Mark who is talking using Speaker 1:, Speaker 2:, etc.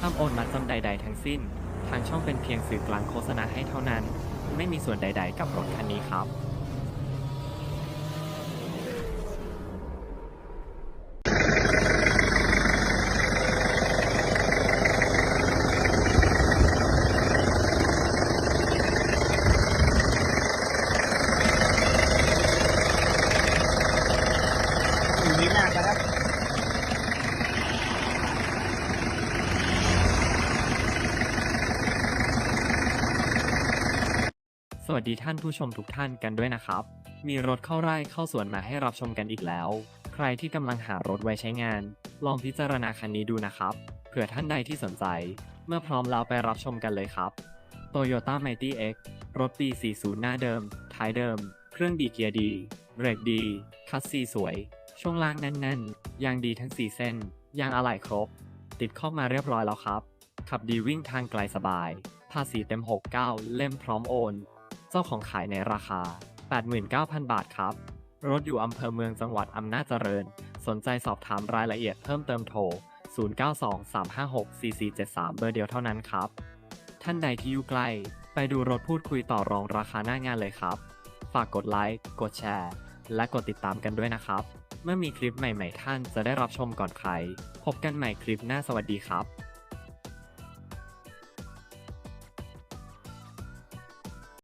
Speaker 1: ห้ามโอนมัดจำใด ๆ ทั้งสิ้น ทางช่องเป็นเพียงสื่อกลางโฆษณาให้เท่านั้น ไม่มีส่วนใด ๆ กับรถคันนี้ครับ
Speaker 2: อยู่นี้ากนะครับ
Speaker 1: สวัสดีท่านผู้ชมทุกท่านกันด้วยนะครับ มีรถเข้าไร่เข้าสวนมาให้รับชมกันอีกแล้ว ใครที่กำลังหารถไว้ใช้งาน ลองพิจารณาคันนี้ดูนะครับ เผื่อท่านใดที่สนใจ เมื่อพร้อมแล้วไปรับชมกันเลยครับ Toyota Mighty X รถปี 40 หน้าเดิม ท้ายเดิม เครื่องดีเกียร์ดีเบรกดี คัสซีสวย ช่วงล่างแน่นๆ ยางดีทั้ง 4 เส้น ยางอะไหล่ครบ ติดข้อมาเรียบร้อยแล้วครับ ขับดีวิ่งทางไกลสบาย ภาษีเต็ม 69 เล่มพร้อมโอน จ้าของขายในราคา 89,000 บาทครับ รถอยู่อำเภอเมืองจังหวัดอำนาจเจริญ สนใจสอบถามรายละเอียดเพิ่มเติมโทร 0923564473 เบอร์เดียวเท่านั้นครับ ท่านใดที่อยู่ใกล้ ไปดูรถพูดคุยต่อรองราคาหน้างานเลยครับ ฝากกดไลค์ กดแชร์ และกดติดตามกันด้วยนะครับ เมื่อมีคลิปใหม่ ๆ ท่านจะได้รับชมก่อนใคร พบกันใหม่คลิปหน้าสวัสดีครับ